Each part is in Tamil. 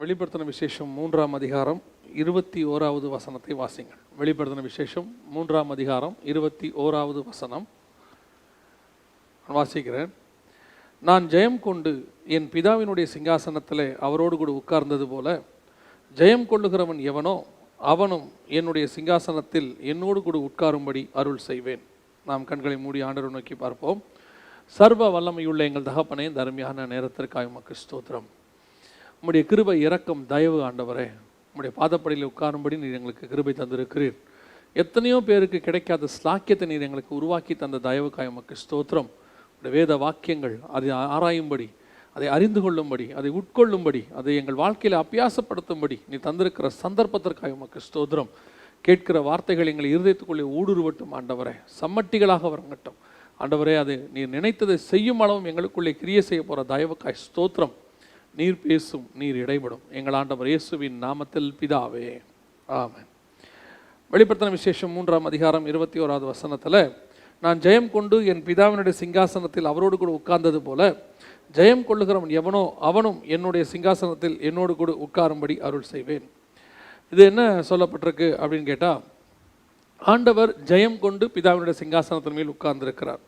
வெளிப்படுத்தின விசேஷம் மூன்றாம் அதிகாரம் இருபத்தி ஓராவது வசனத்தை வாசிங்கள் வெளிப்படுத்தின விசேஷம் மூன்றாம் அதிகாரம் இருபத்தி ஓராவது வசனம். வாசிக்கிறேன். நான் ஜெயம் கொண்டு என் பிதாவினுடைய சிங்காசனத்தில் அவரோடு கூட உட்கார்ந்தது போல ஜெயம் கொள்ளுகிறவன் எவனோ அவனும் என்னுடைய சிங்காசனத்தில் என்னோடு கூட உட்காரும்படி அருள் செய்வேன். நாம் கண்களை மூடி ஆண்டவர் நோக்கி பார்ப்போம். சர்வ வல்லமையுள்ள எங்கள் தகப்பனே இந்த அருமையான நேரத்திற்காக உமக்கு ஸ்தோத்திரம். உம்முடைய கிருபை இறக்கம் தயவு ஆண்டவரே. உம்முடைய பாதப்படியில் உட்காரும்படி நீர் எங்களுக்கு கிருபை தந்திருக்கிறீர். எத்தனையோ பேருக்கு கிடைக்காத ஸ்லாக்கியத்தை நீர் எங்களுக்கு உருவாக்கி தந்த தயவுக்காய் உமக்கு ஸ்தோத்திரம். உடைய வேத வாக்கியங்கள் அதை ஆராயும்படி அதை அறிந்து கொள்ளும்படி அதை உட்கொள்ளும்படி அதை எங்கள் வாழ்க்கையில் அபியாசப்படுத்தும்படி நீ தந்திருக்கிற சந்தர்ப்பத்திற்காக உமக்கு ஸ்தோத்திரம். கேட்கிற வார்த்தைகள் எங்களை இருதயத்துக்குள்ளே ஊடுருவட்டும் ஆண்டவரே. சம்மட்டிகளாக வரங்கட்டும். ஆண்டவரே அது நீர் நினைத்ததை செய்யும் அளவும் எங்களுக்குள்ளே கிரிய செய்ய போகிற தயவுக்காய் ஸ்தோத்திரம். நீர் பேசும் நீர் இடைபடும். எங்கள் ஆண்டவர் இயேசுவின் நாமத்தில் பிதாவே. ஆமென். வெளிப்படுத்தின விசேஷம் மூன்றாம் அதிகாரம் இருபத்தி ஓராவது வசனத்தில் நான் ஜெயம் கொண்டு என் பிதாவினுடைய சிங்காசனத்தில் அவரோடு கூட உட்கார்ந்தது போல ஜெயம் கொள்ளுகிறவன் எவனோ அவனும் என்னுடைய சிங்காசனத்தில் என்னோடு கூட உட்காரும்படி அருள் செய்வேன். இது என்ன சொல்லப்பட்டிருக்கு அப்படின்னு கேட்டால் ஆண்டவர் ஜெயம் கொண்டு பிதாவினுடைய சிங்காசனத்தின் மேல் உட்கார்ந்திருக்கிறார்.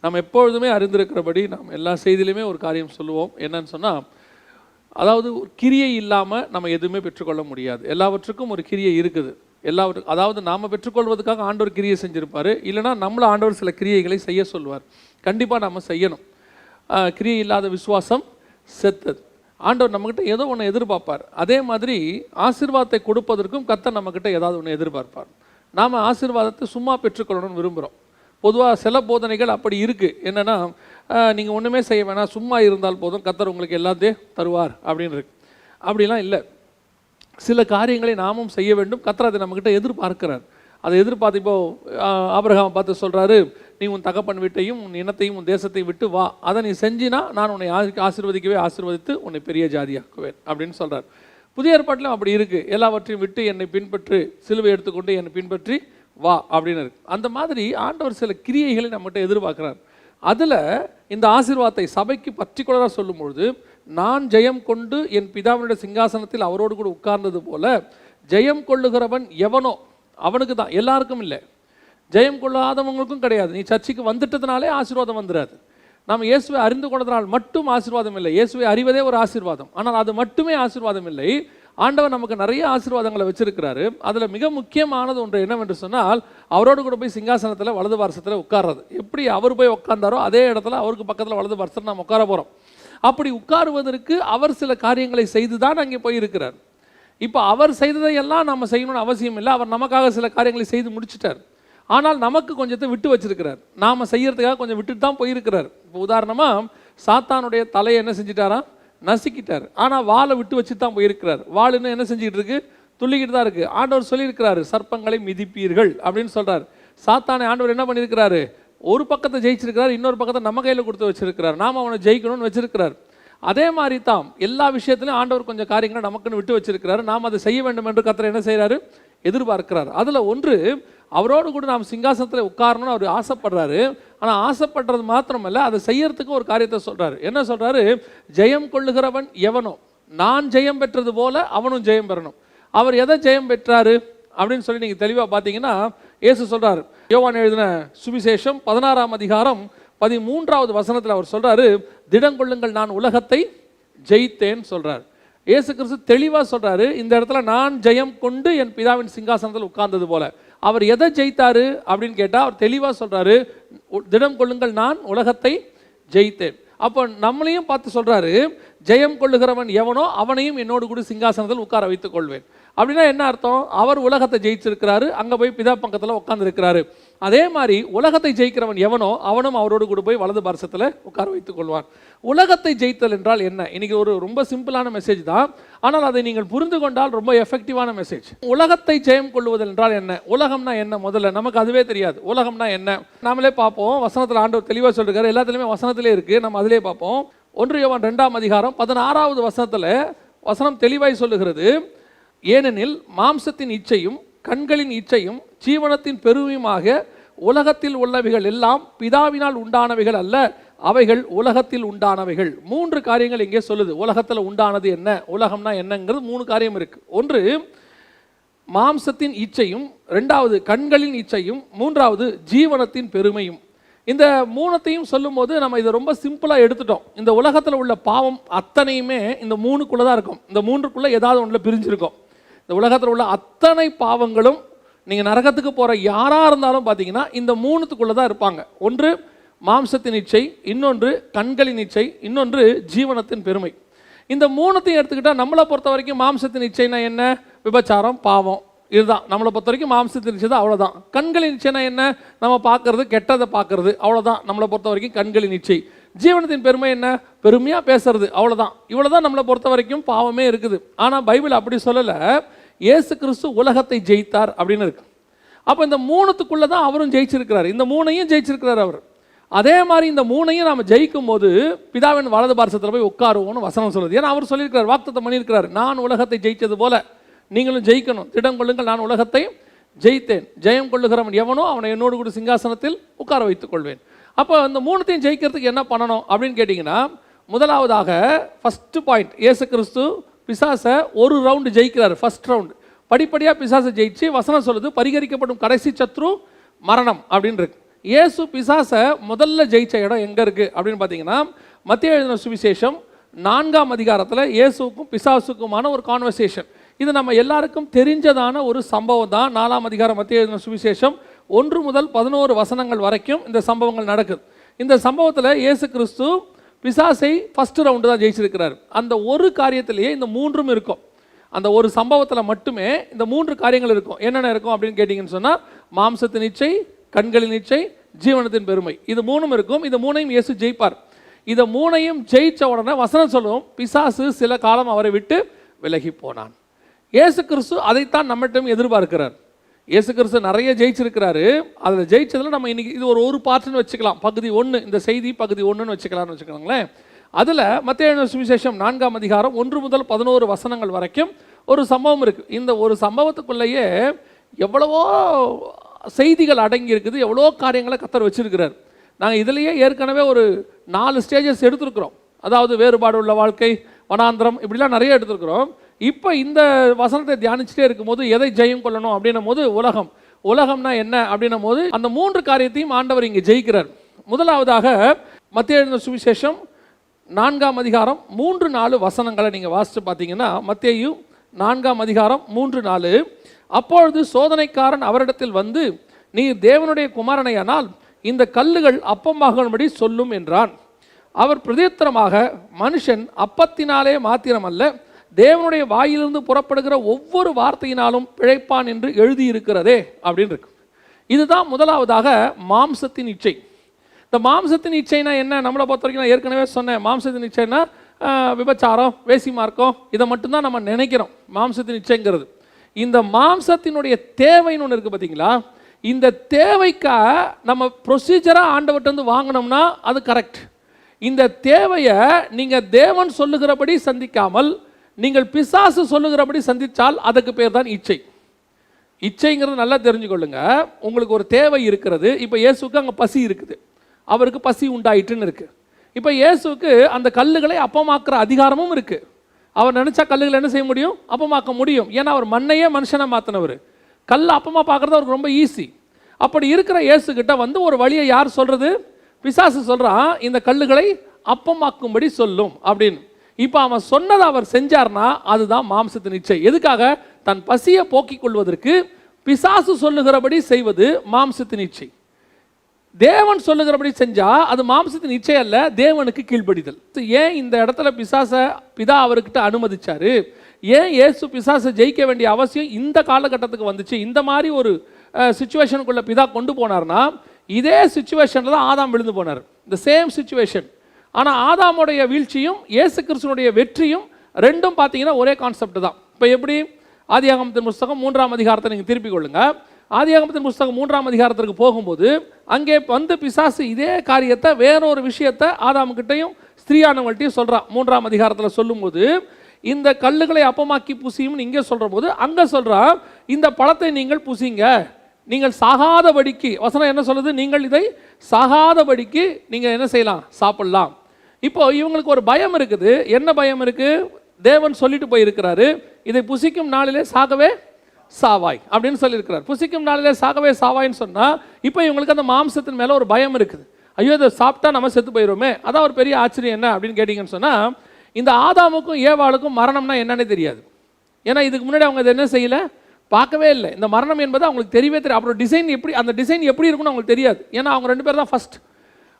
நாம் எப்பொழுதுமே அறிந்திருக்கிறபடி நாம் எல்லா செய்தியிலுமே ஒரு காரியம் சொல்லுவோம். என்னன்னு சொன்னால் அதாவது ஒரு கிரியை இல்லாமல் நம்ம எதுவுமே பெற்றுக்கொள்ள முடியாது. எல்லாவற்றுக்கும் ஒரு கிரியை இருக்குது. எல்லாவற்றுக்கும் அதாவது நாம் பெற்றுக்கொள்வதற்காக ஆண்டவர் கிரியை செஞ்சுருப்பார். இல்லைனா நம்மளை ஆண்டவர் சில கிரியைகளை செய்ய சொல்வார். கண்டிப்பாக நாம் செய்யணும். கிரியை இல்லாத விசுவாசம் செத்தது. ஆண்டவர் நம்மக்கிட்ட ஏதோ ஒன்று எதிர்பார்ப்பார். அதே மாதிரி ஆசீர்வாதத்தை கொடுப்பதற்கும் கர்த்தர் நம்மக்கிட்ட ஏதாவது ஒன்று எதிர்பார்ப்பார். நாம் ஆசீர்வாதத்தை சும்மா பெற்றுக்கொள்ளணும்னு விரும்புகிறோம் பொதுவாக சில போதனைகள் அப்படி இருக்குது என்னென்னா நீங்கள் ஒன்றுமே செய்ய வேணாம் சும்மா இருந்தால் போதும் கத்தர் உங்களுக்கு எல்லாத்தையும் தருவார் அப்படின்னு இருக்கு. அப்படிலாம் இல்லை. சில காரியங்களை நாமும் செய்ய வேண்டும். கத்தர் அதை நம்மக்கிட்ட எதிர்பார்க்கிறார். அதை எதிர்பார்த்து இப்போ ஆஹ், பார்த்து சொல்கிறாரு நீ உன் தகப்பன் வீட்டையும் உன் இனத்தையும் உன் தேசத்தையும் விட்டு வா. அதை நீ செஞ்சினா நான் உன்னை ஆசிர்வதிக்கவே ஆசிர்வதித்து உன்னை பெரிய ஜாதியாக்குவேன் அப்படின்னு சொல்கிறார் புதிய ஏற்பாட்டிலும் அப்படி இருக்குது எல்லாவற்றையும் விட்டு என்னை பின்பற்றி சிலுவை எடுத்துக்கொண்டு என்னை பின்பற்றி வா அப்படின்னு இருக்கு. அந்த மாதிரி ஆண்டவர் சில கிரியைகளை நம்மகிட்ட எதிர்பார்க்குறாரு. அதில் இந்த ஆசீர்வாதத்தை சபைக்கு பர்டிகுலராக சொல்லும்பொழுது நான் ஜெயம் கொண்டு என் பிதாவினுடைய சிங்காசனத்தில் அவரோடு கூட உட்கார்ந்தது போல ஜெயம் கொள்ளுகிறவன் எவனோ அவனுக்கு தான் எல்லாருக்கும் இல்லை. ஜெயம் கொள்ளாதவங்களுக்கும் கிடையாது. நீ சர்ச்சுக்கு வந்துட்டதுனாலே ஆசீர்வாதம் வந்துடாது நாம் இயேசுவை அறிந்து கொண்டதனால் மட்டும் ஆசீர்வாதம் இல்லை. இயேசுவை அறிவதே ஒரு ஆசீர்வாதம். ஆனால் அது மட்டுமே ஆசீர்வாதம் இல்லை. ஆண்டவர் நமக்கு நிறைய ஆசீர்வாதங்களை வச்சிருக்கிறாரு. அதில் மிக முக்கியமானது ஒன்று என்னவென்று சொன்னால் அவரோடு கூட போய் சிங்காசனத்தில் வலது வருஷத்தில் உட்கார்றது. எப்படி அவர் போய் உட்கார்ந்தாரோ அதே இடத்துல அவருக்கு பக்கத்தில் வலது பாரசத்தில் நாம் உட்கார போகிறோம் அப்படி உட்காருவதற்கு அவர் சில காரியங்களை செய்து தான் அங்கே போயிருக்கிறார். இப்போ அவர் செய்ததையெல்லாம் நம்ம செய்யணும்னு அவசியம் இல்லை. அவர் நமக்காக சில காரியங்களை செய்து முடிச்சிட்டார். ஆனால் நமக்கு கொஞ்சத்தை விட்டு வச்சிருக்கிறார். நாம் செய்யறதுக்காக கொஞ்சம் விட்டுட்டு தான் போயிருக்கிறார். இப்போ உதாரணமாக சாத்தானுடைய தலையை என்ன செஞ்சிட்டாராம்? நசுக்கிட்டார். ஆனால் வாழை விட்டு வச்சு தான் போயிருக்கிறார். வாள் இன்னும் என்ன செஞ்சுக்கிட்டு இருக்கு துள்ளிக்கிட்டு தான் இருக்கு. ஆண்டவர் சொல்லியிருக்கிறாரு சர்ப்பங்களை மிதிப்பீர்கள் அப்படின்னு சொல்கிறார் சாத்தானை ஆண்டவர் என்ன பண்ணியிருக்கிறாரு? ஒரு பக்கத்தை ஜெயிச்சிருக்கிறார் இன்னொரு பக்கத்தை நம்ம கையில் கொடுத்து வச்சிருக்கிறார். நாம் அவனை ஜெயிக்கணும்னு வச்சிருக்கிறார். அதே மாதிரி தான் எல்லா விஷயத்திலையும் ஆண்டவர் கொஞ்சம் காரியங்களை நமக்குன்னு விட்டு வச்சிருக்கிறாரு. நாம் அதை செய்ய வேண்டும் என்று கத்திர என்ன செய்கிறாரு எதிர்பார்க்கிறார். அதில் ஒன்று அவரோடு கூட நாம் சிங்காசனத்தில் உட்காரணும்னு அவர் ஆசைப்படுறாரு. ஆனால் ஆசைப்படுறது மாத்திரமல்ல அதை செய்யறதுக்கு ஒரு காரியத்தை சொல்கிறாரு என்ன சொல்கிறாரு ஜெயம் கொள்ளுகிறவன் எவனோ நான் ஜெயம் பெற்றது போல அவனும் ஜெயம் பெறணும். அவர் எதை ஜெயம் பெற்றாரு? அப்படின்னு சொல்லி நீங்கள் தெளிவாக பார்த்தீங்கன்னா ஏசு சொல்கிறார் யோவான் எழுதின சுவிசேஷம் பதினாறாம் அதிகாரம் பதிமூன்றாவது வசனத்தில் அவர் சொல்கிறாரு திடங்கொள்ளுங்கள் நான் உலகத்தை ஜெயித்தேன் சொல்கிறார் ஏசு கிறிஸ்து தெளிவாக சொல்கிறாரு இந்த இடத்துல நான் ஜெயம் கொண்டு என் பிதாவின் சிங்காசனத்தில் உட்கார்ந்தது போல. அவர் எதை ஜெயித்தாரு அப்படின்னு கேட்டால் அவர் தெளிவாக சொல்கிறாரு திடம் கொள்ளுங்கள் நான் உலகத்தை ஜெயித்தேன். அப்போ நம்மளையும் பார்த்து சொல்கிறாரு ஜெயம் கொள்ளுகிறவன் எவனோ அவனையும் என்னோடு கூட சிங்காசனத்தில் உட்கார வைத்துக் கொள்வேன். அப்படின்னா என்ன அர்த்தம்? அவர் உலகத்தை ஜெயிச்சிருக்கிறாரு அங்கே போய் பிதா பக்கத்தில் உட்காந்துருக்கிறாரு அதே மாதிரி உலகத்தை ஜெயிக்கிறவன் எவனோ அவனும் அவரோடு கூட போய் வலது பாரசத்தில் உட்கார வைத்துக் கொள்வான். உலகத்தை ஜெயித்தல் என்றால் என்ன? இன்னைக்கு ஒரு ரொம்ப சிம்பிளான மெசேஜ் தான். ஆனால் அதை நீங்கள் புரிந்து கொண்டால் ரொம்ப எஃபெக்டிவான மெசேஜ் உலகத்தை ஜெயம் கொள்ளுவது என்றால் என்ன? உலகம்னா என்ன முதல்ல? நமக்கு அதுவே தெரியாது. உலகம்னா என்ன? நாமளே பார்ப்போம். வசனத்தில் ஆண்டவர் தெளிவாக சொல்லிருக்காரு எல்லாத்துலேயுமே வசனத்திலே இருக்கு. நம்ம அதிலே பார்ப்போம். ஒன்று யோவான் ரெண்டாம் அதிகாரம் பதினாறாவது வசனத்தில் வசனம் தெளிவாய் சொல்லுகிறது. ஏனெனில் மாம்சத்தின் இச்சையும் கண்களின் இச்சையும் ஜீவனத்தின் பெருமையுமாக உலகத்தில் உள்ளவைகள் எல்லாம் பிதாவினால் உண்டானவைகள் அல்ல அவைகள் உலகத்தில் உண்டானவைகள். மூன்று காரியங்கள் இங்கே சொல்லுது. உலகத்தில் உண்டானது என்ன? உலகம்னா என்னங்கிறது மூணு காரியம் இருக்கு. ஒன்று மாம்சத்தின் இச்சையும் ரெண்டாவது கண்களின் இச்சையும் மூன்றாவது ஜீவனத்தின் பெருமையும். இந்த மூணத்தையும் சொல்லும்போது நம்ம இதை ரொம்ப சிம்பிளாக எடுத்துட்டோம். இந்த உலகத்தில் உள்ள பாவம் அத்தனையுமே இந்த மூணுக்குள்ளே தான் இருக்கும். இந்த மூன்றுக்குள்ளே ஏதாவது ஒன்றில் பிரிஞ்சிருக்கும். இந்த உலகத்தில் உள்ள அத்தனை பாவங்களும் நீங்கள் நரகத்துக்கு போகிற யாராக இருந்தாலும் பார்த்தீங்கன்னா இந்த மூணுத்துக்குள்ளே தான் இருப்பாங்க. ஒன்று மாம்சத்தின் இச்சை இன்னொன்று கண்களின் இச்சை இன்னொன்று ஜீவனத்தின் பெருமை. இந்த மூணுத்தையும் எடுத்துக்கிட்டால் நம்மளை பொறுத்த வரைக்கும் மாம்சத்தின் இச்சைனா என்ன? விபச்சாரம் பாவம். இதுதான். நம்மளை பொறுத்த வரைக்கும் மாம்சத்தின் இச்சை தான் அவ்வளோதான் கண்களின் இச்சைனா என்ன? நம்ம பார்க்கறது கெட்டதை பார்க்கறது அவ்வளோதான் நம்மளை பொறுத்த வரைக்கும் கண்களின் இச்சை ஜீவனத்தின் பெருமை என்ன? பெருமையாக பேசுறது. அவ்வளோதான் இவ்வளோ தான் நம்மளை பொறுத்த வரைக்கும் பாவமே இருக்குது. ஆனால் பைபிள் அப்படி சொல்லலை. இயேசு கிறிஸ்து உலகத்தை ஜெயித்தார் அப்படின்னு இருக்கு. அப்போ இந்த மூணுத்துக்குள்ளே தான் அவரும் ஜெயிச்சிருக்கிறார். இந்த மூணையும் ஜெயிச்சிருக்கிறார் அவர். அதே மாதிரி இந்த மூணையும் நாம் ஜெயிக்கும் போது பிதாவின் வலது பாரசத்தில் போய் உட்காருவோம்னு வசனம் சொல்லுது. ஏன்னா அவர் சொல்லியிருக்கிறார் வாக்குத்தத்தம் பண்ணியிருக்கிறார். நான் உலகத்தை ஜெயித்தது போல நீங்களும் ஜெயிக்கணும். திடம் கொள்ளுங்கள் நான் உலகத்தை ஜெயித்தேன். ஜெயம் கொள்ளுகிறவன் எவனோ அவனை என்னோடு கூட சிங்காசனத்தில் உட்கார வைத்துக் கொள்வேன். அப்போ இந்த மூணுத்தையும் ஜெயிக்கிறதுக்கு என்ன பண்ணணும் அப்படின்னு கேட்டிங்கன்னா முதலாவதாக ஃபஸ்ட்டு பாயிண்ட் ஏசு கிறிஸ்து பிசாசை ஒரு ரவுண்டு ஜெயிக்கிறார் ஃபர்ஸ்ட் ரவுண்டு படிப்படியாக பிசாசை ஜெயிச்சு வசனம் சொல்லுது பரிகரிக்கப்படும் கடைசி சத்ரு மரணம் அப்படின்னு இருக்கு. இயேசு பிசாசை முதல்ல ஜெயிச்ச இடம் எங்கே இருக்குது அப்படின்னு பார்த்தீங்கன்னா மத்திய எழுதின சுவிசேஷம் நான்காம் அதிகாரத்தில் இயேசுக்கும் பிசாசுக்குமான ஒரு கான்வர்சேஷன் இது நம்ம எல்லாருக்கும் தெரிஞ்சதான ஒரு சம்பவம் தான் நாலாம் அதிகாரம் மத்திய எழுதின சுவிசேஷம் ஒன்று முதல் பதினோரு வசனங்கள் வரைக்கும் இந்த சம்பவங்கள் நடக்குது. இந்த சம்பவத்தில் இயேசு கிறிஸ்து பிசாசை ஃபஸ்ட்டு ரவுண்டு தான் ஜெயிச்சிருக்கிறார். அந்த ஒரு காரியத்திலேயே இந்த மூன்றும் இருக்கும். அந்த ஒரு சம்பவத்தில் மட்டுமே இந்த மூன்று காரியங்கள் இருக்கும். என்னென்ன இருக்கும் அப்படின்னு கேட்டிங்கன்னு சொன்னால் மாம்சத்தின் இச்சை கண்களின் இச்சை ஜீவனத்தின் பெருமை. இது மூணும் இருக்கும். இது மூணையும் இயேசு ஜெயிப்பார். இதை மூணையும் ஜெயித்த உடனே வசனம் சொல்லும் பிசாசு சில காலம் அவரை விட்டு விலகி போனான். இயேசு கிறிஸ்து அதைத்தான் நம்மகிட்டும் எதிர்பார்க்கிறார். இயேசு கிறிஸ்து நிறைய ஜெயிச்சிருக்கிறாரு. அதில் ஜெயிச்சதில் நம்ம இன்னைக்கு இது ஒரு ஒரு பார்ட்னு வச்சுக்கலாம். பகுதி ஒன்று இந்த செய்தி பகுதி ஒன்றுன்னு வச்சுக்கலாம்னு வச்சுக்கோங்களேன். அதில் மத்திய சுவிசேஷம் நான்காம் அதிகாரம் ஒன்று முதல் பதினோரு வசனங்கள் வரைக்கும் ஒரு சம்பவம் இருக்குது இந்த ஒரு சம்பவத்துக்குள்ளேயே எவ்வளவோ செய்திகள் அடங்கி இருக்குது எவ்வளோ காரியங்களை கத்தர் வச்சுருக்கிறார். நாங்கள் இதிலேயே ஏற்கனவே ஒரு நாலு ஸ்டேஜஸ் எடுத்திருக்கிறோம். அதாவது வேறுபாடு உள்ள வாழ்க்கை வனாந்திரம் இப்படிலாம் நிறைய எடுத்திருக்கிறோம். இப்போ இந்த வசனத்தை தியானிச்சுட்டே இருக்கும்போது எதை ஜெயம் கொள்ளணும் அப்படின்னும் போது உலகம். உலகம்னா என்ன அப்படின்னும் போது அந்த மூன்று காரியத்தையும் ஆண்டவர் இங்கே ஜெயிக்கிறார். முதலாவதாக மத்திய எழுந்த சுவிசேஷம் நான்காம் அதிகாரம் மூன்று நாலு வசனங்களை நீங்கள் வாசித்து பார்த்தீங்கன்னா மத்தேயு நான்காம் அதிகாரம் மூன்று நாலு அப்பொழுது சோதனைக்காரன் அவரிடத்தில் வந்து நீ தேவனுடைய குமாரனையானால் இந்த கல்லுகள் அப்பமாகும்படி சொல்லும் என்றான். அவர் பிரதித்திரமாக மனுஷன் அப்பத்தினாலே மாத்திரமல்ல தேவனுடைய வாயிலிருந்து புறப்படுகிற ஒவ்வொரு வார்த்தையினாலும் பிழைப்பான் என்று எழுதியிருக்கிறதே அப்படின்னு இருக்கு. இதுதான் முதலாவதாக மாம்சத்தின் இச்சை. இந்த மாம்சத்தின் இச்சைனா என்ன? நம்மளை பொறுத்த வரைக்கும் நான் ஏற்கனவே சொன்னேன். மாம்சத்தின் இச்சைனா விபச்சாரம் வேசி மார்க்கம் இதை மட்டும்தான் நம்ம நினைக்கிறோம். மாம்சத்தின் இச்சைங்கிறது. இந்த மாம்சத்தினுடைய தேவைன்னு ஒன்று இருக்குது பார்த்தீங்களா இந்த தேவைக்காக நம்ம ப்ரொசீஜராக ஆண்டவர்கிட்ட வந்து வாங்கினோம்னா அது கரெக்ட் இந்த தேவையை நீங்கள் தேவன் சொல்லுகிறபடி சந்திக்காமல் நீங்கள் பிசாசு சொல்லுகிறபடி சந்தித்தால் அதுக்கு பேர் தான் இச்சை. இச்சைங்கிறது நல்லா தெரிஞ்சுக்கொள்ளுங்க. உங்களுக்கு ஒரு தேவை இருக்கிறது. இப்போ இயேசுக்கு அங்கே பசி இருக்குது. அவருக்கு பசி உண்டாயிட்டுன்னு இருக்குது இப்போ இயேசுக்கு அந்த கல்லுகளை அப்பமாக்குற அதிகாரமும் இருக்குது அவர் நினச்சா கல்லுகளை என்ன செய்ய முடியும்? அப்பமாக்க முடியும். ஏன்னா அவர் மண்ணையே மனுஷனை மாற்றினவர் கல் அப்பமாக பார்க்குறது அவருக்கு ரொம்ப ஈஸி. அப்படி இருக்கிற இயேசுக்கிட்ட வந்து ஒரு வழியை யார் சொல்கிறது பிசாசு சொல்கிறான் இந்த கல்லுகளை அப்பமாக்கும்படி சொல்லும். அப்படின்னு. இப்போ அவன் சொன்னதை அவர் செஞ்சார்னா அதுதான் மாம்சத்தின் இச்சை எதுக்காக? தன் பசியை போக்கிக் கொள்வதற்கு பிசாசு சொல்லுகிறபடி செய்வது மாம்சத்தின் இச்சை தேவன் சொல்லுகிறபடி செஞ்சால் அது மாம்சத்தின் இச்சை அல்ல தேவனுக்கு கீழ்ப்படிதல். ஏன் இந்த இடத்துல பிசாச பிதா அவர்கிட்ட அனுமதிச்சாரு? ஏன் ஏசு பிசாசை ஜெயிக்க வேண்டிய அவசியம் இந்த காலகட்டத்துக்கு வந்துச்சு? இந்த மாதிரி ஒரு சுச்சுவேஷனுக்குள்ள பிதா கொண்டு போனார்னா இதே சுச்சுவேஷனில் தான் ஆதாம் விழுந்து போனார். இந்த சேம் சுச்சுவேஷன் ஆனால் ஆதாமுடைய வீழ்ச்சியும் இயேசு கிறிஸ்துனுடைய வெற்றியும் ரெண்டும் பார்த்தீங்கன்னா ஒரே கான்செப்ட் தான். இப்போ எப்படி? ஆதியாகமத்தின் புஸ்தகம் மூன்றாம் அதிகாரத்தை நீங்கள் திருப்பிக் கொள்ளுங்க. ஆதியாகமத்தின் புஸ்தகம் மூன்றாம் அதிகாரத்திற்கு போகும்போது அங்கே வந்து பிசாசு இதே காரியத்தை வேறொரு விஷயத்தை ஆதாமுக்கிட்டையும் ஸ்திரீயானவள்கிட்டையும் சொல்கிறான் மூன்றாம் அதிகாரத்தில் சொல்லும்போது இந்த கல்லுகளை அப்பமாக்கி பூசியும்னு இங்கே சொல்கிற போது அங்கே சொல்கிறான் இந்த பழத்தை நீங்கள் பூசிங்க. நீங்கள் சாகாதபடிக்கு வசனம் என்ன சொல்லுது? நீங்கள் இதை சாகாதபடிக்கு நீங்கள் என்ன செய்யலாம்? சாப்பிட்லாம். இப்போ இவங்களுக்கு ஒரு பயம் இருக்குது. என்ன பயம் இருக்கு? தேவன் சொல்லிட்டு போயிருக்கிறாரு. இதை புசிக்கும் நாளிலே சாகவே சாவாய் அப்படின்னு சொல்லியிருக்கிறார். புசிக்கும் நாளிலே சாகவே சாவாய்ன்னு சொன்னால் இப்போ இவங்களுக்கு அந்த மாம்சத்தின் மேலே ஒரு பயம் இருக்குது. ஐயோ இதை சாப்பிட்டா நம்ம செத்து போயிடுவோமே அதான் ஒரு பெரிய ஆச்சரியம் என்ன அப்படின்னு கேட்டிங்கன்னு சொன்னால் இந்த ஆதாமுக்கும் ஏவாளுக்கும் மரணம்னா என்னன்னே தெரியாது. ஏன்னா இதுக்கு முன்னாடி அவங்க இதை என்ன செய்யலை? பார்க்கவே இல்லை. இந்த மரணம் என்பது அவங்களுக்கு தெரியவே தெரியும் அப்புறம் டிசைன் எப்படி அந்த டிசைன் எப்படி இருக்குன்னு அவங்களுக்கு தெரியாது. ஏன்னா அவங்க ரெண்டு பேர் தான் ஃபஸ்ட்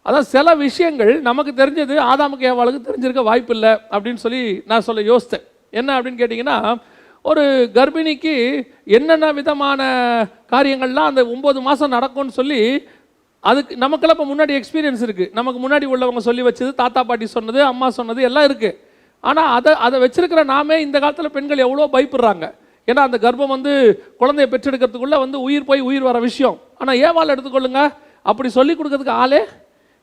அதான் சில விஷயங்கள் நமக்கு தெரிஞ்சது ஆதாமுக்கு ஏவாளுக்கு தெரிஞ்சிருக்க வாய்ப்பு இல்லை அப்படின்னு சொல்லி நான் சொல்ல யோசித்தேன். என்ன அப்படின்னு கேட்டிங்கன்னா ஒரு கர்ப்பிணிக்கு என்னென்ன விதமான காரியங்கள்லாம் அந்த ஒம்பது மாதம் நடக்கும்னு சொல்லி அதுக்கு நமக்கெல்லாம் இப்போ முன்னாடி எக்ஸ்பீரியன்ஸ் இருக்குது நமக்கு முன்னாடி உள்ளவங்க சொல்லி வச்சது தாத்தா பாட்டி சொன்னது அம்மா சொன்னது எல்லாம் இருக்குது ஆனால் அதை அதை வச்சிருக்கிற நாமே இந்த காலத்தில் பெண்கள் எவ்வளோ பயப்படுறாங்க. ஏன்னா அந்த கர்ப்பம் வந்து குழந்தைய பெற்றெடுக்கிறதுக்குள்ளே வந்து உயிர் போய் உயிர் வர விஷயம். ஆனால் ஏவாள் எடுத்துக்கொள்ளுங்க. அப்படி சொல்லி கொடுக்கறதுக்கு ஆளே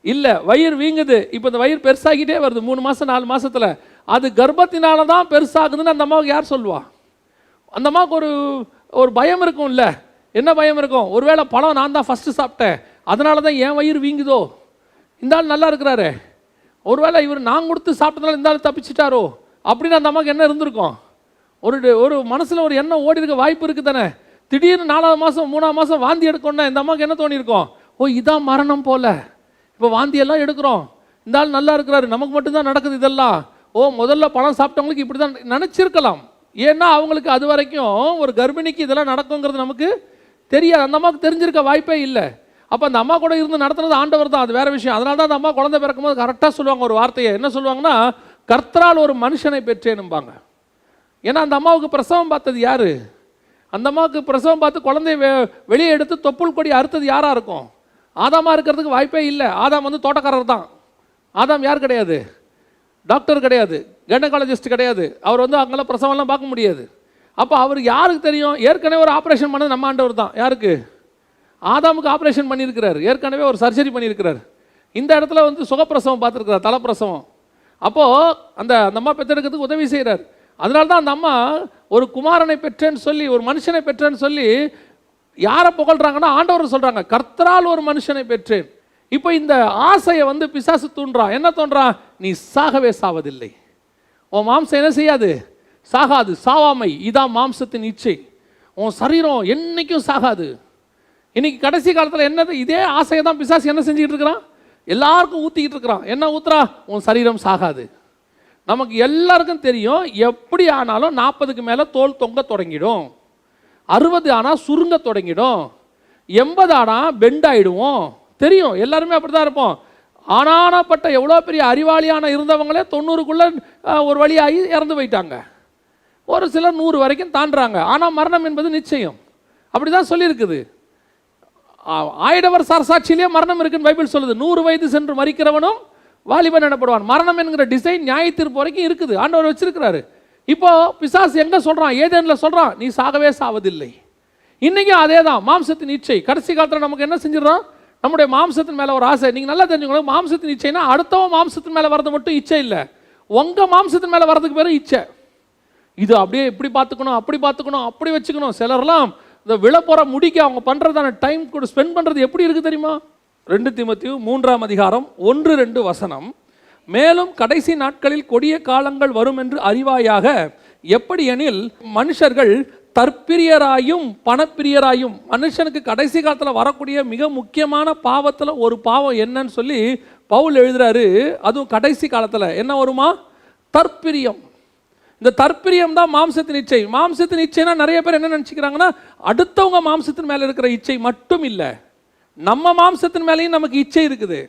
இல்லை வயிறு வீங்குது. இப்போ இந்த வயிறு பெருசாகிட்டே வருது. மூணு மாதம் நாலு மாதத்தில் அது கர்ப்பத்தினால தான் பெருசாகுதுன்னு அந்த அம்மாவுக்கு யார் சொல்லுவா? அந்த அம்மாவுக்கு ஒரு ஒரு பயம் இருக்கும்ல. என்ன பயம் இருக்கும்? ஒருவேளை பழம் நான் தான் ஃபஸ்ட்டு சாப்பிட்டேன். அதனால தான் என் வயிறு வீங்குதோ? இந்த ஆள் நல்லா இருக்கிறாரு. ஒருவேளை இவர் நான் கொடுத்து சாப்பிட்டதுனால இந்த ஆள் தப்பிச்சிட்டாரோ? அப்படின்னு அந்த அம்மாவுக்கு என்ன இருந்திருக்கும்? ஒரு ஒரு மனசில் ஒரு எண்ணம் ஓடி இருக்க வாய்ப்பு இருக்குது தானே. திடீர்னு நாலாவது மாதம் மூணாவது மாதம் வாந்தி எடுக்கணும்னா இந்த அம்மாவுக்கு என்ன தோணியிருக்கும்? ஓ இதான் மரணம் போல. இப்போ வாந்தியெல்லாம் எடுக்கிறோம். இந்த ஆள் நல்லா இருக்கிறாரு நமக்கு மட்டும்தான் நடக்குது இதெல்லாம். ஓ முதல்ல பழம் சாப்பிட்டவங்களுக்கு இப்படி தான் நினச்சிருக்கலாம். ஏன்னா அவங்களுக்கு அது வரைக்கும் ஒரு கர்ப்பிணிக்கு இதெல்லாம் நடக்குங்கிறது நமக்கு தெரியாது. அந்த அம்மாவுக்கு தெரிஞ்சிருக்க வாய்ப்பே இல்லை. அப்போ அந்த அம்மா கூட இருந்து நடத்துனது ஆண்டவர் தான் அது வேற விஷயம். அதனால தான் அந்த அம்மா குழந்தை பிறக்கும்போது கரெக்டாக சொல்லுவாங்க ஒரு வார்த்தையை. என்ன சொல்லுவாங்கன்னா கர்த்தரால் ஒரு மனுஷனை பெற்றேனும்பாங்க ஏன்னா அந்த அம்மாவுக்கு பிரசவம் பார்த்தது யார்? அந்த அம்மாவுக்கு பிரசவம் பார்த்து குழந்தைய வெ- வெளியே எடுத்து தொப்புள் கொடி அறுத்தது யாராக இருக்கும்? ஆதாமாக இருக்கிறதுக்கு வாய்ப்பே இல்லை. ஆதாம் வந்து தோட்டக்காரர் தான். ஆதாம் யார் கிடையாது? டாக்டர் கிடையாது. கைனகாலஜிஸ்ட் கிடையாது. அவர் வந்து அங்கெல்லாம் பிரசவம்லாம் பார்க்க முடியாது. அப்போ அவருக்கு யாருக்கு தெரியும்? ஏற்கனவே ஒரு ஆப்ரேஷன் பண்ணது நம்ம ஆண்டவர் தான். யாருக்கு? ஆதாமுக்கு ஆப்ரேஷன் பண்ணியிருக்கிறார். ஏற்கனவே ஒரு சர்ஜரி பண்ணியிருக்கிறார். இந்த இடத்துல வந்து சுகப்பிரசவம் பார்த்துருக்கிறார் தலைப்பிரசவம். அப்போது அந்த அந்த அம்மா பெற்றெடுக்கிறதுக்கு உதவி செய்கிறார் அதனால தான் அந்த அம்மா ஒரு குமாரனை பெற்றேன்னு சொல்லி ஒரு மனுஷனை பெற்றேன்னு சொல்லி யாரை புகழ்றாங்கன்னா ஆண்டவர் சொல்கிறாங்க கர்த்தரால் ஒரு மனுஷனை பெற்றேன். இப்போ இந்த ஆசையை வந்து பிசாசு தூண்டுறான் என்ன தோன்றான் நீ சாகவே சாவதில்லை. உன் மாம்சம் என்ன செய்யாது? சாகாது. சாவாமை. இதான் மாம்சத்தின் இச்சை. உன் சரீரம் என்றைக்கும் சாகாது. இன்னைக்கு கடைசி காலத்தில் என்னது? இதே ஆசையை தான் பிசாசு என்ன செஞ்சுக்கிட்டு இருக்கிறான்? எல்லாருக்கும் ஊற்றிக்கிட்டு இருக்கிறான். என்ன ஊத்துறா? உன் சரீரம் சாகாது. நமக்கு எல்லாருக்கும் தெரியும் எப்படி ஆனாலும் நாற்பதுக்கு மேலே தோல் தொங்க தொடங்கிடும். அறுபது ஆனால் சுருங்க தொடங்கிடும். எண்பது ஆனால் பெண்ட் ஆகிடுவோம் தெரியும் எல்லாருமே அப்படி தான் இருப்போம். ஆனானப்பட்ட எவ்வளோ பெரிய அறிவாளியான இருந்தவங்களே தொண்ணூறுக்குள்ளே ஒரு வழியாகி இறந்து போயிட்டாங்க. ஒரு சிலர் நூறு வரைக்கும் தாண்டுறாங்க. ஆனால் மரணம் என்பது நிச்சயம். அப்படி தான் சொல்லியிருக்குது. ஆ- ஆயிடவர் சாட்சியிலே மரணம் இருக்குன்னு பைபிள் சொல்லுது. நூறு வயது சென்று மறிக்கிறவனும் வாலிபன் எனப்படுவான். மரணம் என்கிற டிசைன் நியாயத்திற்பு வரைக்கும் இருக்குது. ஆண்டவர் வச்சிருக்கிறாரு. இப்போ பிசாசு எங்கே சொல்கிறான் ஏதேனில் சொல்கிறான் நீ சாகவே சாவதில்லை. இன்றைக்கும் அதே தான் மாம்சத்தின் இச்சை. கடைசி காலத்தில் நமக்கு என்ன செஞ்சிடறோம்? நம்முடைய மாம்சத்தின் மேலே ஒரு ஆசை. நீங்கள் நல்லா தெரிஞ்சுக்கணும் மாம்சத்தின் இச்சைனா அடுத்தவன் மாம்சத்தின் மேலே வரது மட்டும் இச்சை இல்லை. உங்கள் மாம்சத்தின் மேலே வரதுக்கு பேர் இச்சை. இது அப்படியே இப்படி பார்த்துக்கணும் அப்படி பார்த்துக்கணும் அப்படி வச்சுக்கணும். சிலர்லாம் இந்த விழப்போற முடிக்க அவங்க பண்ணுறதான டைம் கூட ஸ்பெண்ட் பண்ணுறது எப்படி இருக்குது தெரியுமா? ரெண்டு திமத்தியும் மூன்றாம் அதிகாரம் ஒன்று ரெண்டு வசனம். மேலும் கடைசி நாட்களில் கொடிய காலங்கள் வரும் என்று அறிவாயாக எப்படி எனில் மனுஷர்கள் தற்பிரியராயும் பணப்பிரியராயும் மனுஷனுக்கு கடைசி காலத்தில் வரக்கூடிய மிக முக்கியமான பாவத்தில் ஒரு பாவம் என்னன்னு சொல்லி பவுல் எழுதுறாரு. அதுவும் கடைசி காலத்தில். என்ன வருமா? தற்பிரியம். இந்த தற்பிரியம் தான் மாம்சத்தின் இச்சை. மாம்சத்தின் இச்சைனா நிறைய பேர் என்ன நினச்சிக்கிறாங்கன்னா அடுத்தவங்க மாம்சத்தின் மேலே இருக்கிற இச்சை மட்டும் இல்லை. நம்ம மாம்சத்தின் மேலேயும் நமக்கு இச்சை இருக்குது.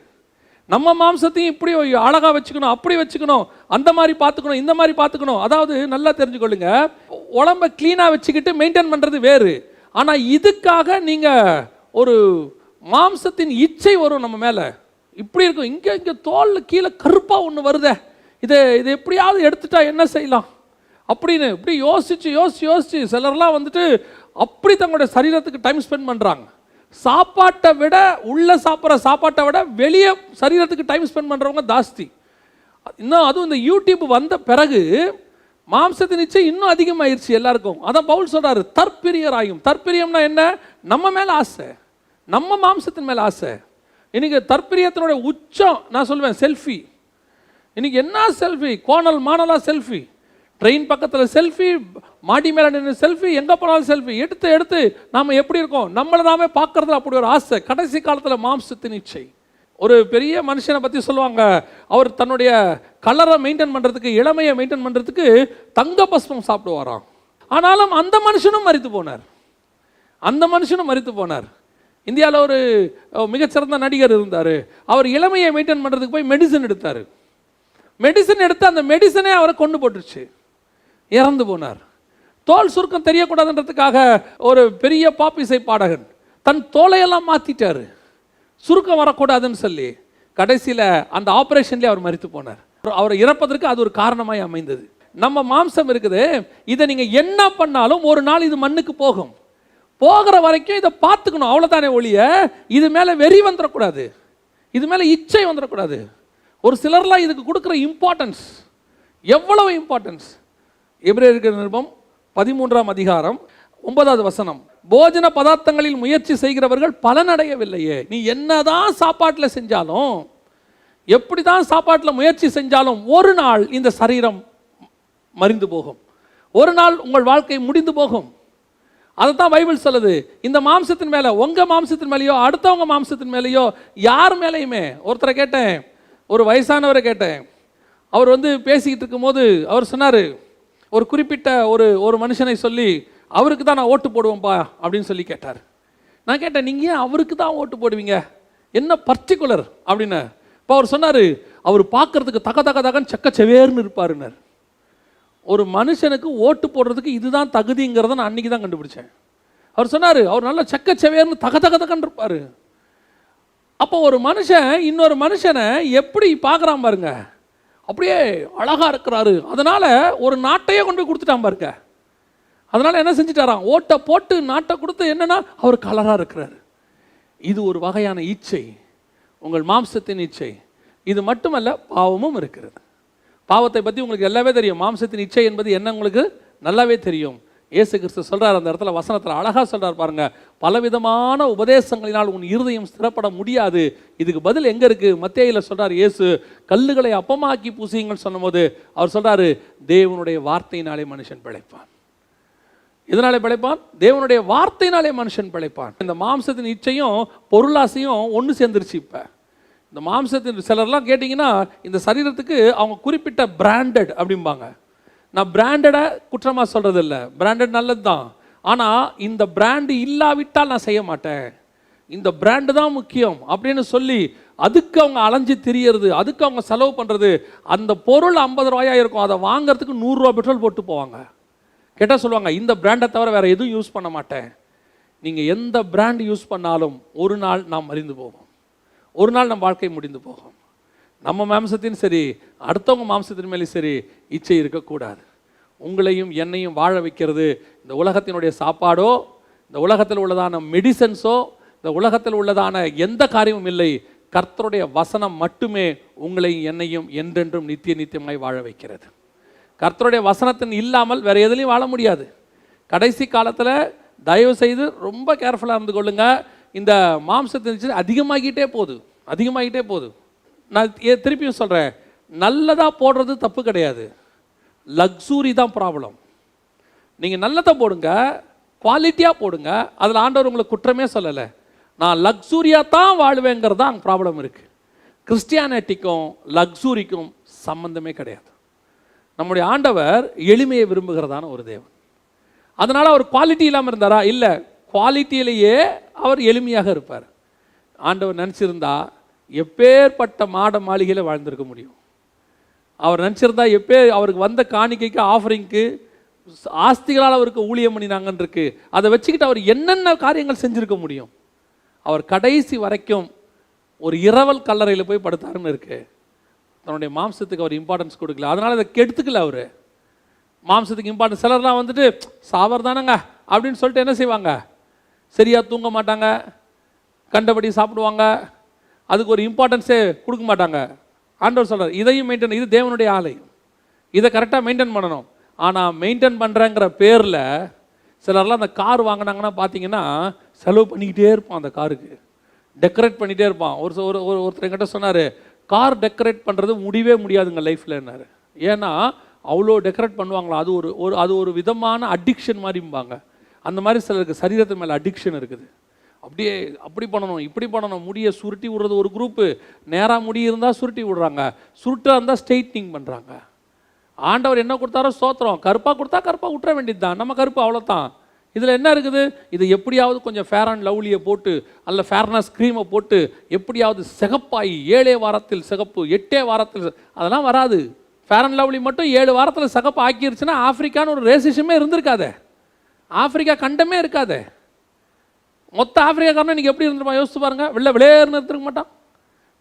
நம்ம மாம்சத்தையும் இப்படி அழகாக வச்சுக்கணும் அப்படி வச்சுக்கணும் அந்த மாதிரி பார்த்துக்கணும் இந்த மாதிரி பார்த்துக்கணும். அதாவது நல்லா தெரிஞ்சுக்கொள்ளுங்க. உடம்ப க்ளீனாக வச்சுக்கிட்டு மெயின்டைன் பண்ணுறது வேறு. ஆனால் இதுக்காக நீங்கள் ஒரு மாம்சத்தின் இச்சை வரும் நம்ம மேலே. இப்படி இருக்கும். இங்கே இங்கே தோலில் கீழே கருப்பாக ஒன்று வருதே. இதை இதை எப்படியாவது எடுத்துட்டா என்ன செய்யலாம்? அப்படின்னு இப்படி யோசிச்சு யோசிச்சு யோசிச்சு சிலர்லாம் வந்துட்டு அப்படி தங்களுடைய சரீரத்துக்கு டைம் ஸ்பெண்ட் பண்ணுறாங்க சாப்பாட்டை விட உள்ளே சாப்பிட்ற சாப்பாட்டை விட வெளியே சரீரத்துக்கு டைம் ஸ்பெண்ட் பண்ணுறவங்க ஜாஸ்தி. இன்னும் அதுவும் இந்த யூடியூப் வந்த பிறகு மாம்சத்தின் இச்சை இன்னும் அதிகமாயிருச்சு எல்லாருக்கும். அதான் பவுல் சொல்றாரு தற்பிரியராயும். தற்பிரியம்னா என்ன? நம்ம மேலே ஆசை. நம்ம மாம்சத்தின் மேலே ஆசை. இன்னைக்கு தற்பிரியத்தினுடைய உச்சம் நான் சொல்லுவேன் செல்ஃபி இன்னைக்கு என்ன செல்ஃபி கோணல் மாணலாக செல்ஃபி ட்ரெயின் பக்கத்தில் செல்ஃபி மாடி மேலே நின்று செல்ஃபி எங்கே போனாலும் செல்ஃபி எடுத்து எடுத்து நாம் எப்படி இருக்கோம்? நம்மளை நாமே பார்க்கறதுல அப்படி ஒரு ஆசை. கடைசி காலத்தில் மாம்சத்தின் இச்சை ஒரு பெரிய மனுஷனை பற்றி சொல்லுவாங்க. அவர் தன்னுடைய கலரை மெயின்டைன் பண்ணுறதுக்கு இளமையை மெயின்டைன் பண்ணுறதுக்கு தங்க பஸ்பம் சாப்பிடுவாராம். ஆனாலும் அந்த மனுஷனும் மறித்து போனார். அந்த மனுஷனும் மறித்து போனார். இந்தியாவில் ஒரு மிகச்சிறந்த நடிகர் இருந்தார். அவர் இளமையை மெயின்டைன் பண்ணுறதுக்கு போய் மெடிசன் எடுத்தார். மெடிசன் எடுத்து அந்த மெடிசனே அவரை கொண்டு போட்டுருச்சு. இறந்து போனார். தோல் சுருக்கம் தெரியக்கூடாதுன்றதுக்காக ஒரு பெரிய பாப்பிசை பாடகன் தன் தோலையெல்லாம் மாற்றிட்டாரு சுருக்கம் வரக்கூடாதுன்னு சொல்லி கடைசியில் அந்த ஆப்ரேஷன்லேயே அவர் மறித்து போனார். அவர் இறப்பதற்கு அது ஒரு காரணமாய் அமைந்தது. நம்ம மாம்சம் இருக்குது இதை நீங்கள் என்ன பண்ணாலும் ஒரு நாள் இது மண்ணுக்கு போகும். போகிற வரைக்கும் இதை பார்த்துக்கணும் அவ்வளோதானே ஒழிய இது மேலே வெறி வந்துடக்கூடாது இது மேலே இச்சை வந்துடக்கூடாது ஒரு சிலர்லாம் இதுக்கு கொடுக்குற இம்பார்ட்டன்ஸ் எவ்வளவு இம்பார்ட்டன்ஸ் எபிரேயருக்கு நிருபம்? பதிமூன்றாம் அதிகாரம் ஒன்பதாவது வசனம். போஜன பதார்த்தங்களில் முயற்சி செய்கிறவர்கள் பலனடையவில்லையே. நீ என்னதான் சாப்பாட்டில் செஞ்சாலும் எப்படி தான் சாப்பாட்டில் முயற்சி செஞ்சாலும் ஒரு நாள் இந்த சரீரம் மறிந்து போகும். ஒரு நாள் உங்கள் வாழ்க்கை முடிந்து போகும். அதைத்தான் பைபிள் சொல்லுது. இந்த மாம்சத்தின் மேலே உங்கள் மாம்சத்தின் மேலேயோ அடுத்தவங்க மாம்சத்தின் மேலேயோ யார் மேலேயுமே ஒருத்தரை கேட்டேன் ஒரு வயசானவரை கேட்டேன். அவர் வந்து பேசிக்கிட்டு இருக்கும்போது அவர் சொன்னார் ஒரு குறிப்பிட்ட ஒரு ஒரு மனுஷனை சொல்லி அவருக்கு தான் நான் ஓட்டு போடுவேன்ப்பா அப்படின்னு சொல்லி கேட்டார். நான் கேட்டேன் நீங்கள் ஏன் அவருக்கு தான் ஓட்டு போடுவீங்க? என்ன பர்டிகுலர் அப்படின்னு. இப்போ அவர் சொன்னார் அவர் பார்க்கறதுக்கு தக்க தக்க தகன்னு செக்க செவேர்னு இருப்பாருன்னார். ஒரு மனுஷனுக்கு ஓட்டு போடுறதுக்கு இதுதான் தகுதிங்கிறத நான் அன்றைக்கி தான் கண்டுபிடிச்சேன். அவர் சொன்னார் அவர் நல்ல செக்க செவேர்னு தக தக தகன்னு இருப்பார். அப்போ ஒரு மனுஷன் இன்னொரு மனுஷனை எப்படி பார்க்குறான் பாருங்க. அப்படியே அழகாக இருக்கிறாரு. அதனால் ஒரு நாட்டையே கொண்டு போய் கொடுத்துட்டான் பாருங்க. அதனால் என்ன செஞ்சுட்டாராம்? ஓட்டை போட்டு நாட்டை கொடுத்து என்னன்னா அவர் கலராக இருக்கிறாரு. இது ஒரு வகையான இச்சை உங்கள் மாம்சத்தின் இச்சை இது மட்டுமல்ல பாவமும் இருக்கிறது. பாவத்தை பற்றி உங்களுக்கு எல்லாமே தெரியும். மாம்சத்தின் இச்சை என்பது என்ன உங்களுக்கு? நல்லாவே தெரியும். இயேசு கிறிஸ்து சொல்கிறார் அந்த இடத்துல வசனத்தில் அழகாக சொல்கிறார் பாருங்கள் பலவிதமான உபதேசங்களினால் உன் இருதயம் ஸ்திரப்பட முடியாது. இதுக்கு பதில் எங்கே இருக்குது மத்தியில் சொல்கிறார் இயேசு கல்லுகளை அப்பமாக்கி பூசிங்கன்னு சொன்னபோது அவர் சொல்கிறாரு தேவனுடைய வார்த்தையினாலே மனுஷன் பிழைப்பான். எதனாலே பிழைப்பான்? தேவனுடைய வார்த்தையினாலே மனுஷன் பிழைப்பான். இந்த மாம்சத்தின் இச்சையும் பொருளாசையும் ஒன்று சேர்ந்துருச்சு இப்போ. இந்த மாம்சத்தின் சிலர்லாம் கேட்டிங்கன்னா இந்த சரீரத்துக்கு அவங்க குறிப்பிட்ட பிராண்டட் அப்படிம்பாங்க. நான் பிராண்டடை குற்றமாக சொல்கிறது இல்லை பிராண்டட் நல்லது தான் ஆனால் இந்த பிராண்டு இல்லாவிட்டால் நான் செய்ய மாட்டேன். இந்த பிராண்டு தான் முக்கியம் அப்படின்னு சொல்லி அதுக்கு அவங்க அலைஞ்சு திரியறது அதுக்கு அவங்க செலவு பண்ணுறது அந்த பொருள் ஐம்பது ரூபாயாக இருக்கும் அதை வாங்குறதுக்கு நூறுரூவா பெட்ரோல் போட்டு போவாங்க. கேட்டால் சொல்லுவாங்க இந்த பிராண்டை தவிர வேறு எதுவும் யூஸ் பண்ண மாட்டேன். நீங்கள் எந்த பிராண்ட் யூஸ் பண்ணாலும் ஒரு நாள் நாம் மறிந்து போவோம். ஒரு நாள் நம் வாழ்க்கை முடிந்து போகும். நம்ம மாம்சத்தின் சரி அடுத்தவங்க மாம்சத்தின் மேலேயும் சரி இச்சை இருக்கக்கூடாது. உங்களையும் என்னையும் வாழ வைக்கிறது இந்த உலகத்தினுடைய சாப்பாடோ இந்த உலகத்தில் உள்ளதான மெடிசன்ஸோ இந்த உலகத்தில் உள்ளதான எந்த காரியமும் இல்லை கர்த்தருடைய வசனம் மட்டுமே உங்களையும் என்னையும் என்றென்றும் நித்திய நித்தியமாய் வாழ வைக்கிறது. கர்த்தருடைய வசனத்தின் இல்லாமல் வேறு எதுலையும் வாழ முடியாது. கடைசி காலத்தில் தயவு செய்து ரொம்ப கேர்ஃபுல்லாக இருந்து கொள்ளுங்கள் இந்த மாம்சத்தின் அதிகமாகிட்டே போகுது அதிகமாகிட்டே போகுது. நான் திருப்பியும் சொல்கிறேன் நல்லதாக போடுறது தப்பு கிடையாது. லக்ஸூரி தான் ப்ராப்ளம் நீங்கள் நல்லதை போடுங்க குவாலிட்டியாக போடுங்க அதில் ஆண்டவர் உங்களை குற்றமே சொல்லலை. நான் லக்ஸூரியாக தான் வாழ்வேங்கிறது தான் அங்கே ப்ராப்ளம் இருக்குது கிறிஸ்டியானிட்டிக்கும் லக்ஸூரிக்கும் சம்மந்தமே கிடையாது. நம்முடைய ஆண்டவர் எளிமையை விரும்புகிறதான ஒரு தேவன். அதனால் அவர் குவாலிட்டி இல்லாமல் இருந்தாரா? இல்லை. குவாலிட்டியிலேயே அவர் எளிமையாக இருப்பார். ஆண்டவர் நினச்சிருந்தா எப்பேற்பட்ட மாட மாளிகையில் வாழ்ந்திருக்க முடியும். அவர் நினச்சிருந்தா எப்பே அவருக்கு வந்த காணிக்கைக்கு ஆஃபரிங்க்கு ஆஸ்திகளால் அவருக்கு ஊழியம் பண்ணினாங்கன்னு இருக்கு அதை வச்சுக்கிட்டு அவர் என்னென்ன காரியங்கள் செஞ்சுருக்க முடியும்? அவர் கடைசி வரைக்கும் ஒரு இரவல் கல்லறையில் போய் படுத்தாருன்னு இருக்கு. தன்னுடைய மாம்சத்துக்கு அவர் இம்பார்ட்டன்ஸ் கொடுக்கல. அதனால் அதை கெடுத்துக்கல அவர். மாம்சத்துக்கு இம்பார்ட்டன்ஸ் சிலர்லாம் வந்துட்டு சாவர் தானங்க அப்படின்னு சொல்லிட்டு என்ன செய்வாங்க? சரியாக தூங்க மாட்டாங்க. கண்டபடி சாப்பிடுவாங்க. அதுக்கு ஒரு இம்பார்ட்டன்ஸே கொடுக்க மாட்டாங்க. ஆண்டவர் சொல்கிறார் இதையும் மெயின்டைன் இது தேவனுடைய ஆலை. இதை கரெக்டாக மெயின்டைன் பண்ணணும். ஆனால் மெயின்டைன் பண்ணுறேங்கிற பேரில் சிலர்லாம் அந்த கார் வாங்கினாங்கன்னா பார்த்தீங்கன்னா செலவு பண்ணிக்கிட்டே இருப்பான் அந்த காருக்கு டெக்கரேட் பண்ணிகிட்டே இருப்பான். ஒரு ஒரு ஒரு ஒருத்தர் என்கிட்ட சொன்னார் கார் டெக்கரேட் பண்ணுறது முடியவே முடியாதுங்க லைஃப்லன்னாரு ஏன்னா அவ்வளோ டெக்கரேட் பண்ணுவாங்களா? அது ஒரு ஒரு அது ஒரு விதமான அடிக்ஷன் மாதிரிம்பாங்க அந்த மாதிரி சிலருக்கு சரீரத்து மேலே அடிக்ஷன் இருக்குது. அப்படியே அப்படி பண்ணணும் இப்படி பண்ணணும். முடியை சுருட்டி விடுறது ஒரு குரூப்பு நேராக முடி இருந்தால் சுருட்டி விடுறாங்க. சுருட்டாக இருந்தால் ஸ்ட்ரெயிட்னிங் பண்ணுறாங்க ஆண்டவர் என்ன கொடுத்தாரோ சோத்திரம் கருப்பாக கொடுத்தா கருப்பாக விட்டுற வேண்டியது தான் நம்ம கருப்பு அவ்வளோதான் இதில் என்ன இருக்குது? இது எப்படியாவது கொஞ்சம் ஃபேர் அண்ட் லவ்லியை போட்டு அல்ல ஃபேர்னஸ் க்ரீமை போட்டு எப்படியாவது சிகப்பாகி ஏழே வாரத்தில் சிகப்பு எட்டே வாரத்தில் அதெல்லாம் வராது. ஃபேர் அண்ட் லவ்லி மட்டும் ஏழு வாரத்தில் சிகப்பு ஆக்கிருச்சுன்னா ஆஃப்ரிக்கான்னு ஒரு ரேசிஷமே இருந்திருக்காதே. ஆஃப்ரிக்கா கண்டமே இருக்காதே. மொத்த ஆப்பிரிக்காரனும் நீங்கள் எப்படி இருந்துருமா யோசிச்சு பாருங்கள் வெள்ளை விளையாடுன்னு இருந்திருக்க மாட்டான்.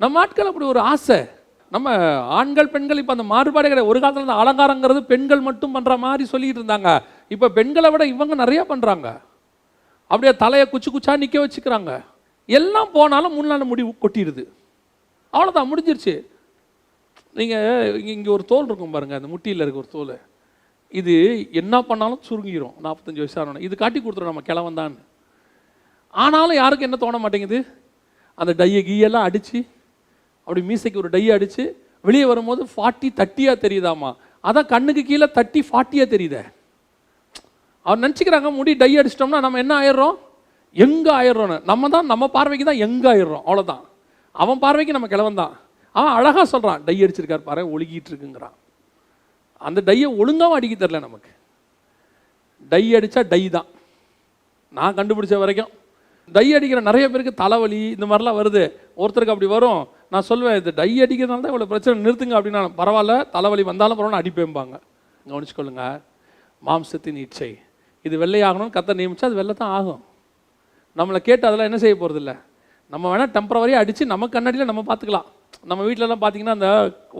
நம்ம ஆட்கள் அப்படி ஒரு ஆசை. நம்ம ஆண்கள் பெண்கள் இப்போ அந்த மாறுபாடே கிடையாது. ஒரு காலத்தில் அந்த அலங்காரங்கிறது பெண்கள் மட்டும் பண்ணுற மாதிரி சொல்லிக்கிட்டு இருந்தாங்க. இப்போ பெண்களை விட இவங்க நிறையா பண்ணுறாங்க அப்படியே தலையை குச்சி குச்சா நிற்க வச்சுக்கிறாங்க. எல்லாம் போனாலும் முன்னால முடிவு கொட்டிடுது. அவ்வளோதான் முடிஞ்சிருச்சு. நீங்கள் இங்கே இங்கே ஒரு தோல் இருக்கும் பாருங்கள் அந்த முட்டியில் இருக்க ஒரு தோல். இது என்ன பண்ணாலும் சுருங்கிரும். நாற்பத்தஞ்சு வயசு ஆனோன்னு இது காட்டி கொடுத்துரும் நம்ம கிழவன் தான் ஆனாலும் யாருக்கும் என்ன தோண மாட்டேங்குது? அந்த டையை கீயெல்லாம் அடித்து அப்படி மீசைக்கு ஒரு டையை அடித்து வெளியே வரும்போது ஃபார்ட்டி தட்டியாக தெரியுதாம்மா? அதான் கண்ணுக்கு கீழே தட்டி ஃபார்ட்டியாக தெரியுதே. அவர் நினச்சிக்கிறாங்க முடி டை அடிச்சிட்டோம்னா நம்ம என்ன ஆயிடுறோம்? எங்கே ஆயிடுறோன்னு நம்ம தான் நம்ம பார்வைக்கு தான் எங்கே ஆயிடுறோம். அவ்வளோதான் அவன் பார்வைக்கு நம்ம கிழவன் தான். அவன் அழகாக சொல்கிறான் டை அடிச்சிருக்கார் பாரு ஒழுகிட்டு இருக்குங்கிறான் அந்த டையை ஒழுங்காகவும் அடிக்க தெரில நமக்கு. டை அடித்தா டை தான். நான் கண்டுபிடிச்ச வரைக்கும் டை அடிக்கிற நிறைய பேருக்கு தலைவலி இந்த மாதிரிலாம் வருது. ஒருத்தருக்கு அப்படி வரும். நான் சொல்லுவேன் இது டை அடிக்கிறதுனால தான் இவ்வளோ பிரச்சனை நிறுத்துங்க அப்படின்னா பரவாயில்ல தலைவலி வந்தாலும் பரவாயில்ல அடிப்பேம்பாங்க. கவனிச்சுக்கொள்ளுங்க. மாம்சத்தின் இச்சை. இது வெள்ளையாகணும்னு கத்த நியமிச்சா அது வெள்ளை தான் ஆகும். நம்மளை கேட்டு அதெல்லாம் என்ன செய்ய போகிறதில்ல நம்ம வேணால் டெம்பரவரியாக அடித்து நம்ம கண்ணாடியில் நம்ம பார்த்துக்கலாம். நம்ம வீட்டிலலாம் பார்த்தீங்கன்னா அந்த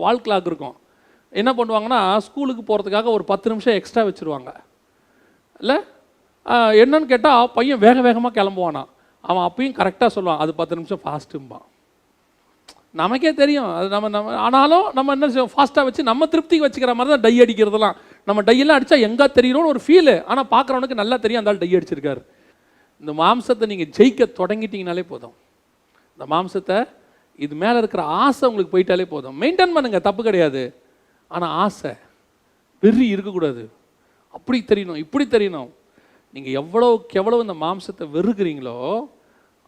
வால் கிளாக் இருக்கும். என்ன பண்ணுவாங்கன்னா ஸ்கூலுக்கு போகிறதுக்காக ஒரு பத்து நிமிஷம் எக்ஸ்ட்ரா வச்சுருவாங்க. இல்லை? என்னன்னு கேட்டால் பையன் வேக வேகமாக கிளம்புவானா அவன் அப்பயும் கரெக்டாக சொல்லுவான். அது பத்து நிமிஷம் ஃபாஸ்ட்டும்பான் நமக்கே தெரியும். அது நம்ம நம்ம ஆனாலும் நம்ம என்ன செய்வோம்? ஃபாஸ்ட்டாக வச்சு நம்ம திருப்திக்கு வச்சுக்கிற மாதிரி தான் டை அடிக்கிறதுலாம் நம்ம டையெல்லாம் அடித்தா எங்கே தெரியணும்னு ஒரு ஃபீலு ஆனால் பார்க்குறவனுக்கு நல்லா தெரியும் அந்த ஆள் டை அடிச்சிருக்காரு. இந்த மாம்சத்தை நீங்கள் ஜெயிக்க தொடங்கிட்டீங்கனாலே போதும். இந்த மாம்சத்தை இது மேலே இருக்கிற ஆசை உங்களுக்கு போயிட்டாலே போதும். மெயின்டைன் பண்ணுங்கள் தப்பு கிடையாது. ஆனால் ஆசை வெறி இருக்கக்கூடாது. அப்படி தெரியணும் இப்படி தெரியணும். நீங்கள் எவ்வளவுக்கு எவ்வளவு இந்த மாம்சத்தை வெறுக்கிறீங்களோ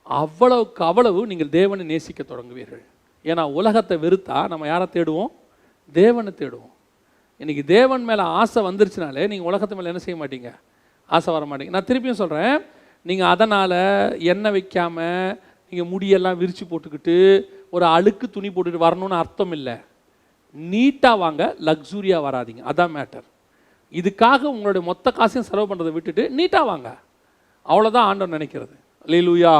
அவ்வளவுக்கு அவ்வளவு நீங்கள் தேவனை நேசிக்க தொடங்குவீர்கள். ஏன்னா உலகத்தை வெறுத்தா நம்ம யாரை தேடுவோம்? தேவனை தேடுவோம். இன்னைக்கு தேவன் மேலே ஆசை வந்துருச்சுனாலே நீங்கள் உலகத்து மேலே என்ன செய்ய மாட்டீங்க? ஆசை வர மாட்டீங்க. நான் திருப்பியும் சொல்கிறேன் நீங்கள் அதனால் எண்ணெய் வைக்காமல் நீங்கள் முடியெல்லாம் விரித்து போட்டுக்கிட்டு ஒரு அழுக்கு துணி போட்டுட்டு வரணும்னு அர்த்தம் இல்லை. நீட்டாக வாங்க லக்ஸூரியாக வராதீங்க. அதான் மேட்டர் இதுக்காக உங்களுடைய மொத்த காசையும் செலவு பண்ணுறதை விட்டுட்டு நீட்டாக வாங்க. அவ்வளோதான் ஆண்டவர் நினைக்கிறது. லீலூயா